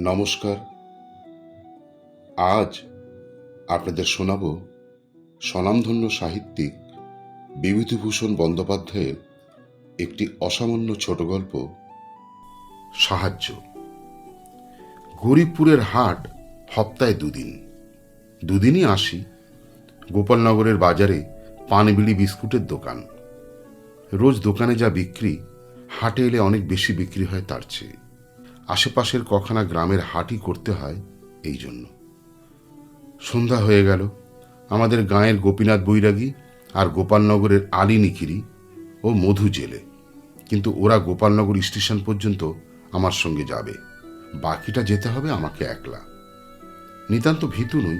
নমস্কার। আজ আপনাদের শোনাব স্বনামধন্য সাহিত্যিক বিভূতিভূষণ বন্দ্যোপাধ্যায়ের একটি অসামান্য ছোট গল্প, সাহায্য। গরিবপুরের হাট হপ্তায় দুদিন। দুদিনই আসি গোপালনগরের বাজারে পানবিড়ি বিস্কুটের দোকান। রোজ দোকানে যা বিক্রি, হাটে এলে অনেক বেশি বিক্রি হয় তার চেয়ে। আশেপাশের কখানা গ্রামের হাটই করতে হয় এই জন্য। সন্ধ্যা হয়ে গেল। আমাদের গাঁয়ের গোপীনাথ বৈরাগী আর গোপালনগরের আলী নিখিরি ও মধু জেলে। কিন্তু ওরা গোপালনগর স্টেশন পর্যন্ত আমার সঙ্গে যাবে। বাকিটা যেতে হবে আমাকে একলা। নিতান্ত ভীতু নই,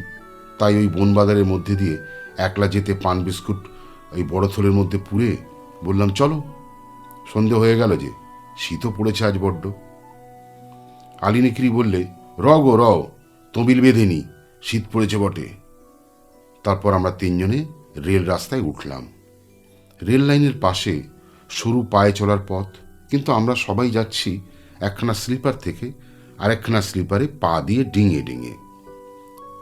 তাই ওই বনবাজারের মধ্যে দিয়ে একলা যেতে পান বিস্কুট ওই বড় থলের মধ্যে পুড়ে বললাম, চলো, সন্ধে হয়ে গেল যে, শীতও পড়েছে আজ বড্ড। আলী নিকরি বললে র গো র তবিল বেঁধে নি শীত পড়েছে বটে। তারপর আমরা তিনজনে রেল রাস্তায় উঠলাম। রেল লাইনের পাশে সরু পায়ে চলার পথ, কিন্তু আমরা সবাই যাচ্ছি একখানা স্লিপার থেকে আরেকখানা স্লিপারে পা দিয়ে ডিঙে ডিঙে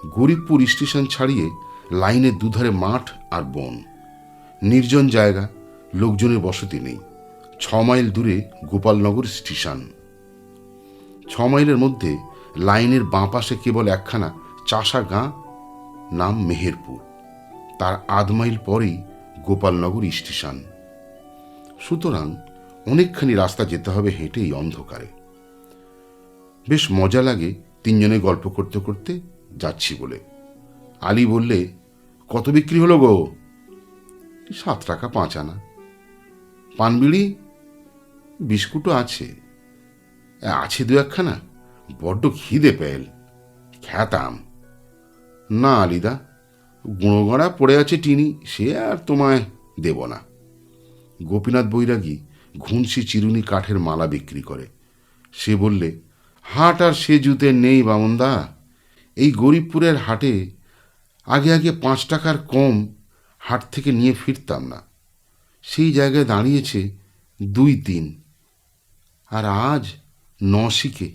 গরিবপুর স্টেশন ছাড়িয়ে লাইনের দুধারে মাঠ আর বন। নির্জন জায়গা, লোকজনের বসতি নেই। ছ মাইল দূরে গোপালনগর স্টেশন। ছ মাইলের মধ্যে লাইনের বাঁ পাশে কেবল একখানা চাষা গাঁ, নাম মেহেরপুর। তার আধ মাইল পরেই গোপালনগর স্টেশন। সুতরাং অনেকখানি রাস্তা যেতে হবে হেঁটেই অন্ধকারে। বেশ মজা লাগে তিনজনে গল্প করতে করতে যাচ্ছি বলে। আলী বললে, কত বিক্রি হলো গো? সাত টাকা পাঁচ আনা। পানবিড়ি? বিস্কুটও আছে। আছে দু একখানা। বড্ড খিদে পেল খ্যাতাম। না, আলিদা গুঁড়োগড়া পড়ে আছে টিনি, সে আর তোমায় দেব না। গোপীনাথ বৈরাগী ঘুনসি চিরুনি কাঠের মালা বিক্রি করে। সে বললে, হাট আর সে জুতে নেই বামনদা। এই গরিবপুরের হাটে আগে আগে পাঁচ টাকার কম হাট থেকে নিয়ে ফিরতাম না। সেই জায়গায় দাঁড়িয়েছে দুই তিন। আর আজ নশিকে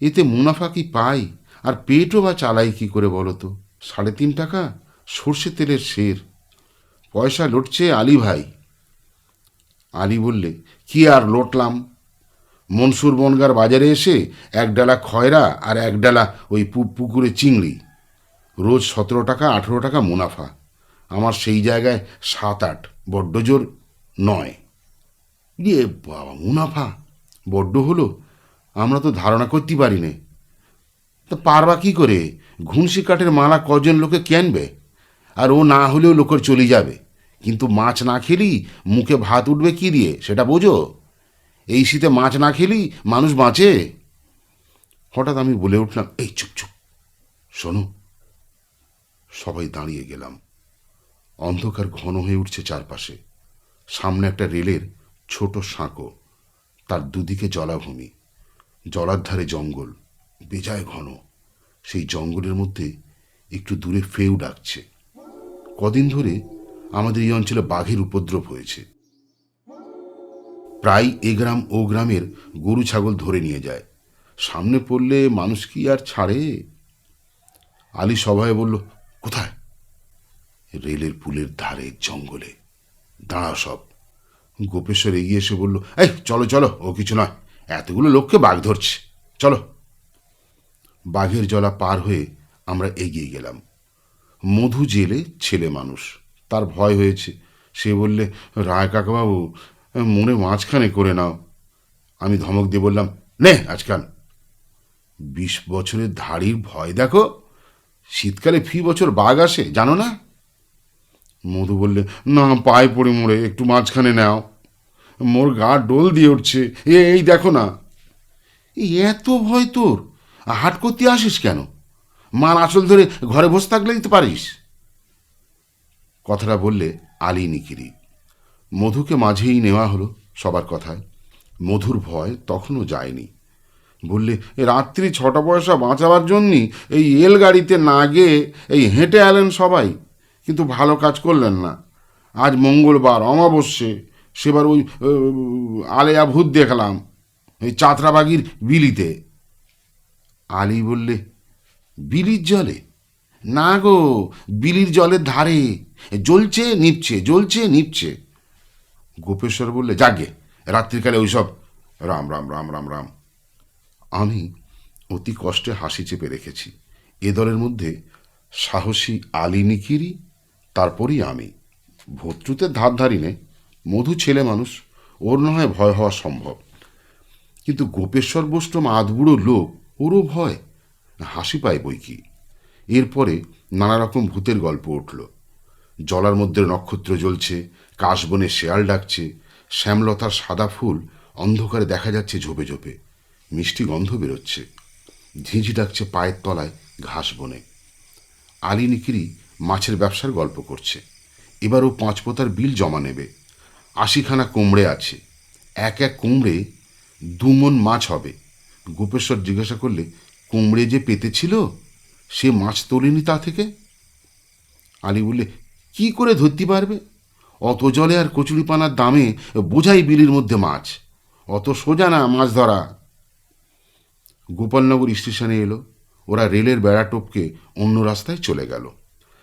এতে মুনাফা কি পাই? আর পেটও বা চালাই কি করে বলো তো সাড়ে তিন টাকা? সর্ষে তেলের শের পয়সা লুটছে আলী ভাই। আলী বললে, কি আর লটলাম? মনসুর বনগার বাজারে এসে এক ডালা খয়রা আর এক ডালা ওই পুকুরে চিংড়ি। রোজ সতেরো টাকা, আঠেরো টাকা মুনাফা। আমার সেই জায়গায় সাত আট, বড্ড জোর নয়। ইয়ে বাবা, মুনাফা? বড্ড হলো। আমরা তো ধারণা করতে পারি নে তা পারবা কি করে? ঘুনসি কাঠের মালা কজন লোকে কেনবে? আর ও না হলেও লোকের চলে যাবে। কিন্তু মাছ না খেলেই মুখে ভাত উঠবে কি দিয়ে, সেটা বোঝো? এই শীতে মাছ না খেলেই মানুষ বাঁচে? হঠাৎ আমি বলে উঠলাম, এই চুপ চুপ। শোনো, সবাই দাঁড়িয়ে গেলাম। অন্ধকার ঘন হয়ে উঠছে চারপাশে। সামনে একটা রেলের ছোট সাঁকো। তার দুদিকে জলাভূমি জলার ধারে জঙ্গল, বেজায় ঘন। সেই জঙ্গলের মধ্যে একটু দূরে ফেউ ডাকছে। কদিন ধরে আমাদের এই অঞ্চলে বাঘের উপদ্রব হয়েছে। প্রায় এ গ্রাম ও গ্রামের গরু ছাগল ধরে নিয়ে যায়। সামনে পড়লে মানুষ কি আর ছাড়ে? আলী সভায় বলল, কোথায়? রেলের পুলের ধারে, জঙ্গলে। দাঁড়া সব। গোপেশ্বর এগিয়ে এসে বলল, এই, চলো চলো, ও কিছু নয়। এতগুলো লোককে বাঘ ধরছে। চলো। বাঘের জলা পার হয়ে আমরা এগিয়ে গেলাম। মধু জেলে ছেলে মানুষ। তার ভয় হয়েছে। সে বললে, রায় কাকাবাবু মনে মাঝখানে করে নাও। আমি ধমক দিয়ে বললাম, নে, আজকাল। বিশ বছরের ধাড়ির ভয় দেখো। শীতকালে ফি বছর বাঘ আসে, জানো না? মধু বললে, না, পায়ে পড়ে মোড়ে একটু মাঝখানে নাও। মোর গা ডোল দিয়ে উঠছে। এ, এই দেখো না। এত ভয় তোর? হাট করতে আসিস কেন? মার আঁচল ধরে ঘরে বসে থাকলে দিতে পারিস। কথাটা বললে আলী নিকিরি মধুকে মাঝেই নেওয়া হলো সবার কথায়। মধুর ভয় তখনও যায়নি। বললে, "এ, রাত্রি ছটা পয়সা বাঁচাবার জন্যই এই এল গাড়িতে না গিয়ে এই হেঁটে এলেন সবাই। কিন্তু ভালো কাজ করলেন না। আজ মঙ্গলবার, অমাবস্যে সেবার ওই আলেয়া ভূত দেখলাম, এই চাতরাবাগির বিলিতে। আলী বললে, বিলির জলে? না গো, বিলির জলের ধারে। জ্বলছে, নিপছে জ্বলছে, নিপছে। গোপেশ্বর বললে, যাগে, রাত্রিকালে ওইসব, রাম রাম রাম রাম রাম। আমি অতি কষ্টে হাসি চেপে রেখেছি। এ দলের মধ্যে সাহসী আলী নিকিরি তারপরই আমি। ভর্তুতের ধার ধারিনে মধু ছেলে মানুষ, ওর না হয় ভয় হওয়া সম্ভব। কিন্তু গোপেশ্বর বৈষ্ণব আধবুড়ো লোক, ওরও ভয়। হাসি পায় বই কি। এরপরে নানা রকম ভূতের গল্প উঠল। জলার মধ্যে নক্ষত্র জ্বলছে, কাশবনে শেয়াল ডাকছে, শ্যামলতার সাদা ফুল অন্ধকারে দেখা যাচ্ছে ঝোপে ঝোপে। মিষ্টি গন্ধ বেরোচ্ছে। ঝিঁঝি ডাকছে পায়ের তলায় ঘাস বনে আলী নিকিরি মাছের ব্যবসার গল্প করছে। এবার ও পাঁচ পোতার বিল জমা নেবে। আশিখানা কুমড়ে আছে। এক এক কুমড়ে দুমন মাছ হবে। গোপেশ্বর জিজ্ঞাসা করলে, কুমড়ে যে পেতেছিল সে মাছ তোলেনি তা থেকে? আলী বললে, কি করে ধরতে পারবে? অত জলে আর কচুরিপানার দামে বোঝাই বিলির মধ্যে মাছ। অত সোজা না মাছ ধরা? গোপালনগর স্টেশনে এলো। ওরা রেলের বেড়া টপকে অন্য রাস্তায় চলে গেল।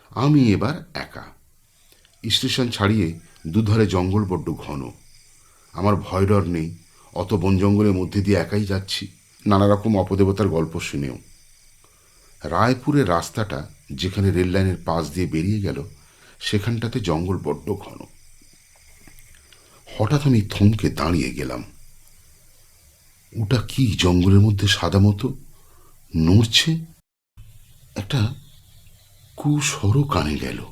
আমি এবার একা। স্টেশন ছাড়িয়ে দুধারে জঙ্গল বড্ড ঘন। আমার ভয় ডর নেই, অত বন জঙ্গলের মধ্যে দিয়ে একাই যাচ্ছি। নানা রকম অপদেবতার গল্প শুনেও। রায়পুরের রাস্তাটা যেখানে রেল লাইনের পাশ দিয়ে বেরিয়ে গেল, সেখানটাতে জঙ্গল বড্ড ঘন। হঠাৎ আমি থমকে দাঁড়িয়ে গেলাম। ওটা কি জঙ্গলের মধ্যে সাদা মতো? নড়ছে? একটা কুসরও কানে গেল।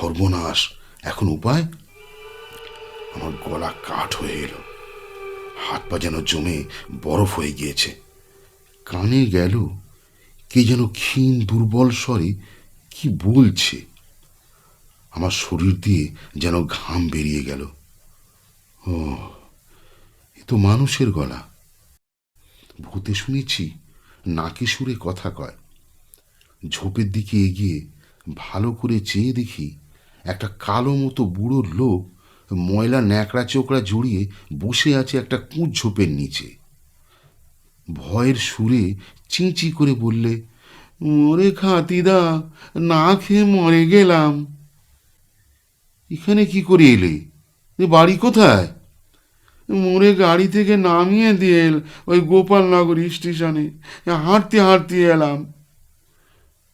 সর্বনাশ। এখন উপায়? আমার গলা কাঠ হয়ে এলো। হাত পা যেন জমে বরফ হয়ে গিয়েছে। কানে গেল, কে যেন ক্ষীণ দুর্বল স্বরে কি বলছে? আমার শরীর দিয়ে যেন ঘাম বেরিয়ে গেল। ও, এ তো মানুষের গলা। ভূতে শুনেছি নাকি সুরে কথা কয়। ঝোপের দিকে এগিয়ে ভালো করে চেয়ে দেখি একটা কালো মতো বুড়ো লোক ময়লা ন্যাকড়া চোকড়া জড়িয়ে বসে আছে একটা কুঁচ ঝোপের নিচে। ভয়ের সুরে চিঁচি করে বললে মরে খাতিদা, না খেয়ে মরে গেলাম। এখানে কি করে এলে? বাড়ি কোথায়? মোড়ে গাড়ি থেকে নামিয়ে দিয়ে এল ওই গোপালনগর স্টেশনে। হাঁটতে হাঁটতে এলাম।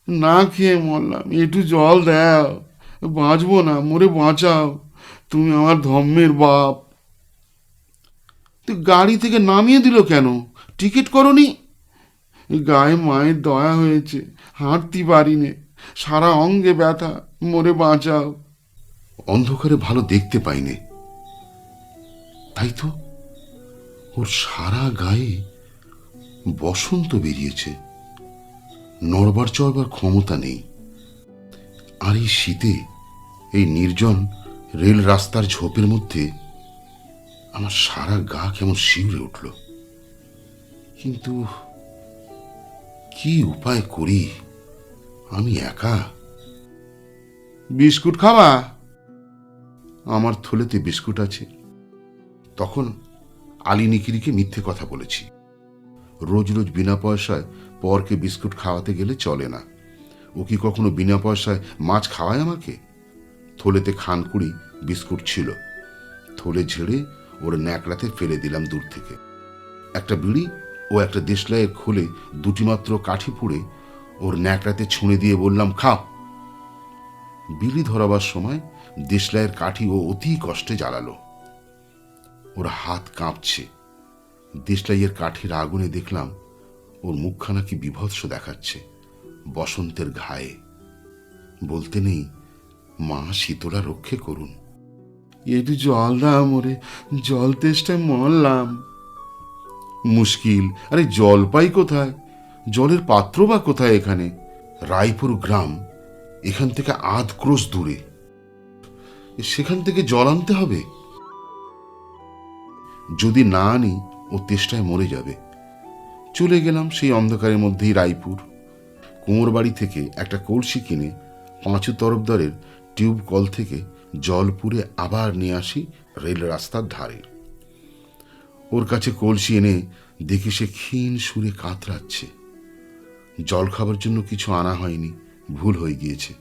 না খেয়ে মরলাম, একটু জল দাও। বাঁচবো না, মোরে বাঁচাও। তুমি আমার ধর্মের বাপ। তো গাড়ি থেকে নামিয়ে দিল কেন? টিকিট করনি? গায়ে মায়ের দয়া হয়েছে, হাঁটতে পারিনে। সারা অঙ্গে ব্যথা, মোরে বাঁচাও। অন্ধকারে ভালো দেখতে পাইনে। তাই তো ওর সারা গায়ে বসন্ত বেরিয়েছে। নড়বার চড়বার ক্ষমতা নেই। আর এই শীতে এই নির্জন রেল রাস্তার ঝোপের মধ্যে আমার সারা গা কেমন শিউরে উঠল। কিন্তু কি উপায় করি? আমি একা? বিস্কুট খাওয়া আমার থলেতে বিস্কুট আছে। তখন আলী নিকিরিকে মিথ্যে কথা বলেছি। রোজ রোজ বিনা পয়সায় পরকে বিস্কুট খাওয়াতে গেলে চলে না। ও কি কখনো বিনা পয়সায় মাছ খাওয়ায় আমাকে? থলেতে খানকুড়ি, বিস্কুট ছিল। থলে ঝেড়ে ওর ন্যাকড়াতে ফেলে দিলাম দূর থেকে। একটা বিড়ি ও একটা দেশলাইয়ের খোলে দুটি মাত্র কাঠি পুড়ে ওর ন্যাকড়াতে ছুঁড়ে দিয়ে বললাম, খাও। বিড়ি ধরাবার সময় দেশলাইয়ের কাঠি ও অতি কষ্টে জ্বালালো। ওর হাত কাঁপছে। দেশলাইয়ের কাঠির আগুনে দেখলাম ওর মুখখানা কি বিভৎস দেখাচ্ছে। বসন্তের ঘায়ে। বলতে নেই, মা শীতলা রক্ষে করুন। একটু জল দাও মোরে জল তেষ্টায় মরলাম। মুশকিল, আরে জল পাই কোথায়? জলের পাত্র বা কোথায় এখানে? রায়পুর গ্রাম, এখান থেকে আধ ক্রোশ দূরে। সেখান থেকে জল আনতে হবে? যদি না আনি, ও তেষ্টায় মরে যাবে। চলে গেলাম সেই অন্ধকারের মধ্যেই রায়পুর। কুমোর বাড়ি থেকে একটা কলসি কিনে পাঁচু তরফদারের টিউব কল থেকে জল পুরে আবার নিয়ে আসি রেল রাস্তার ধারে। ওর কাছে কলসি এনে দেখি সে ক্ষীণ সুরে কাতরাচ্ছে। জল খাবার জন্য কিছু আনা হয়নি, ভুল হয়ে গিয়েছে।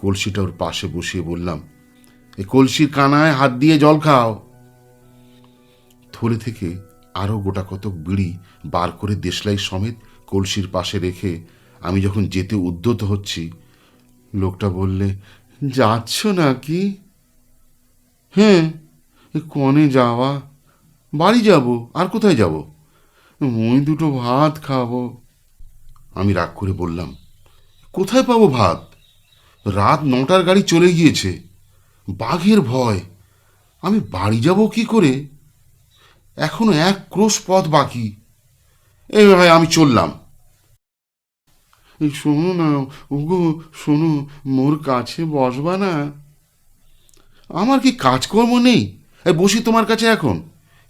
কলসিটা ওর পাশে বসিয়ে বললাম, এ কলসির কানায় হাত দিয়ে জল খাও। থলে থেকে আরও গোটা কতক বিড়ি বার করে দেশলাই সমেত কলসির পাশে রেখে আমি যখন যেতে উদ্যত হচ্ছি, লোকটা বললে, যাচ্ছ নাকি? হ্যাঁ কনে যাওয়া? বাড়ি যাব, আর কোথায় যাব? ওই দুটো ভাত খাব। আমি রাগ করে বললাম, কোথায় পাবো ভাত? রাত নটার গাড়ি চলে গিয়েছে, বাঘের ভয়। আমি বাড়ি যাব কি করে? এখনও এক ক্রোশ পথ বাকি। এই ভাই, আমি চললাম। শোনো না, ওগো, শোনো, মোর কাছে বসবা না। আমার কি কাজকর্ম নেই? বসি তোমার কাছে এখন।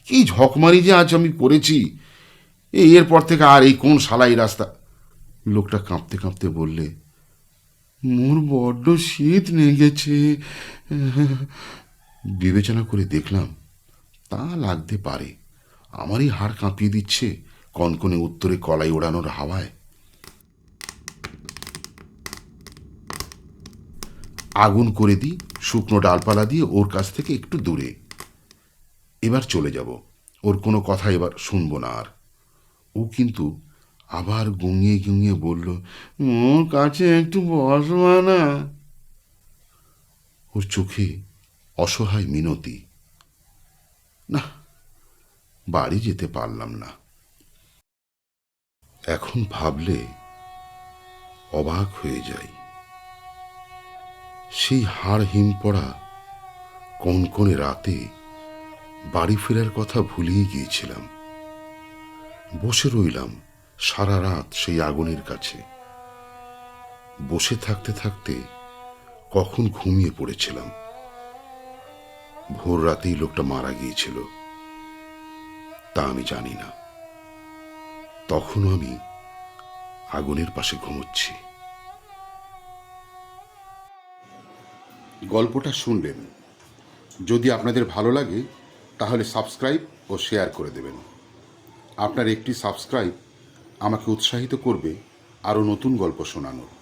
কি ঝকমারি যে আজ আমি করেছি। এরপর থেকে আর এই কোন শালাই রাস্তা? লোকটা কাঁপতে কাঁপতে বললে, মোর বড্ড শীত নেগেছে। বিবেচনা করে দেখলাম, তা লাগতে পারে। আমারই হাড় কাঁপিয়ে দিচ্ছে, কনকনে উত্তরে কলাই ওড়ানোর হাওয়ায়। আগুন করে দিই, শুকনো ডালপালা দিয়ে ওর কাছ থেকে একটু দূরে। এবার চলে যাব। ওর কোনো কথা এবার শুনব না আর। ও কিন্তু আবার গুঙিয়ে গুঙিয়ে বলল, মোর কাছে একটু বসবা না ওর চোখে অসহায় মিনতি। না, বাড়ি যেতে পারলাম না। এখন ভাবলে অবাক হয়ে যাই। সেই হাড় হিম পড়া কনকনে রাতে বাড়ি ফেরার কথা ভুলেই গিয়েছিলাম। বসে রইলাম সারা রাত সেই আগুনের কাছে। বসে থাকতে থাকতে কখন ঘুমিয়ে পড়েছিলাম। ভোর রাতেই লোকটা মারা গিয়েছিল। তা আমি জানি না। তখনও আমি আগুনের পাশে ঘুমোচ্ছি। গল্পটা শুনলেন। যদি আপনাদের ভালো লাগে, তাহলে সাবস্ক্রাইব ও শেয়ার করে দেবেন। আপনার একটি সাবস্ক্রাইব আমাকে উৎসাহিত করবে আরও নতুন গল্প শোনানোর।